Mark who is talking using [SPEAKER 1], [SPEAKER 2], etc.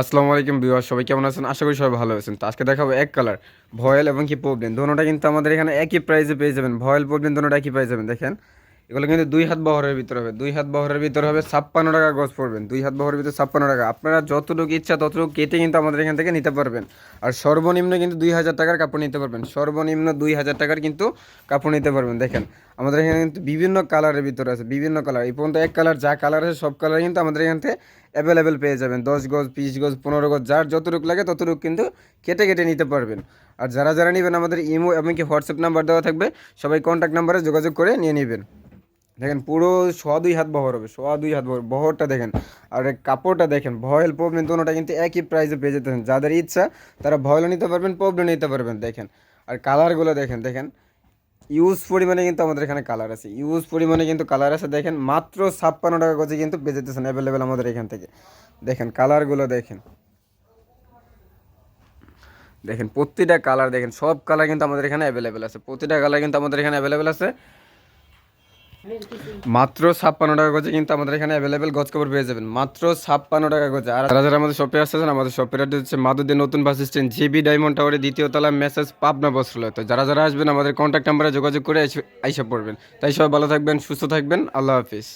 [SPEAKER 1] আসসালামু আলাইকুম বিবাহ সবাই কেমন আছেন? আশা করি সবাই ভালো আছেন। তো আজকে দেখাবো এক কালার, ভয়েল এবং কি প্রবলেম দোনোটা কিন্তু আমাদের এখানে একই প্রাইসে পেয়ে যাবেন। ভয়েল প্রবলেম দোনোটা একই পেয়ে যাবেন। দেখেন এগুলো কিন্তু দুই হাত বহরের ভিতরে হবে। দুই হাত বহরের ভিতরে হবে ছাপ্পান্ন টাকা গজ পড়বেন। দুই হাত বহরের ভিতরে ছাপ্পান্ন টাকা। আপনারা যতটুকু ইচ্ছা ততটুকু কেটে কিন্তু আমাদের এখান থেকে নিতে পারবেন। আর সর্বনিম্ন কিন্তু দুই হাজার টাকার কাপড় নিতে পারবেন। সর্বনিম্ন দুই হাজার টাকার কিন্তু কাপড় নিতে পারবেন। দেখেন, আমাদের এখানে কিন্তু বিভিন্ন কালারের ভিতরে আছে, বিভিন্ন কালার। এই পর্যন্ত এক কালার, যা কালার আছে সব কালার কিন্তু আমাদের এখান থেকে অ্যাভেলেবেল পেয়ে যাবেন। দশ গজ, বিশ গজ, পনেরো গজ, যার যতটুকু লাগে ততটুকু কিন্তু কেটে কেটে নিতে পারবেন। আর যারা যারা নেবেন আমাদের ইমো এমনকি হোয়াটসঅ্যাপ নাম্বার দেওয়া থাকবে, সবাই কন্ট্যাক্ট নাম্বারে যোগাযোগ করে নিয়ে নেবেন। দেখেন পুরো সোয়া দুই হাত বহর হবে, সোয়া দুই হাত বহর, বহরটা দেখেন। আর কাপড়টা দেখেন, ভয়েল প্রবলেম দোনোটা কিন্তু একই প্রাইসে পেয়ে যেতেছেন। যাদের ইচ্ছা, তারা ভয়েলও নিতে পারবেন প্রবলেম নিতে পারবেন, দেখেন। আর কালারগুলো দেখেন দেখেন। ইউজ পরিমাণে কিন্তু আমাদের এখানে কালার আছে। ইউজ পরিমাণে কিন্তু কালার আছে, দেখেন। মাত্র ছাপ্পান্ন টাকা গজে কিন্তু পেয়ে যেতেছেন অ্যাভেলেবেল আমাদের এখান থেকে। দেখেন কালারগুলো দেখেন। দেখেন প্রতিটা কালার দেখেন সব কালার কিন্তু আমাদের এখানে অ্যাভেলেবেল আছে। প্রতিটা কালার কিন্তু আমাদের এখানে অ্যাভেলেবেল আছে। মাত্র ছাপ্পান্ন টাকা গজে কিন্তু আমাদের এখানে অ্যাভেলেবেল গজ কাপড় পেয়ে যাবেন। মাত্র ছাপ্পান্ন টাকা গজে। আর যারা যারা আমাদের শপে আসতেছেন, আমাদের শপের অ্যাড্রেস হচ্ছে মাদুদের নতুন বাস স্ট্যান্ড জিবি ডায়মন্ড টাওয়ারে দ্বিতীয় তলা মেসেজ পাবনা বস্ত্রালয় তো যারা যারা আসবেন, আমাদের কন্ট্যাক্ট নাম্বারে যোগাযোগ করে আইসা পড়বেন। তাই সবাই ভালো থাকবেন, সুস্থ থাকবেন। আল্লাহ হাফিজ।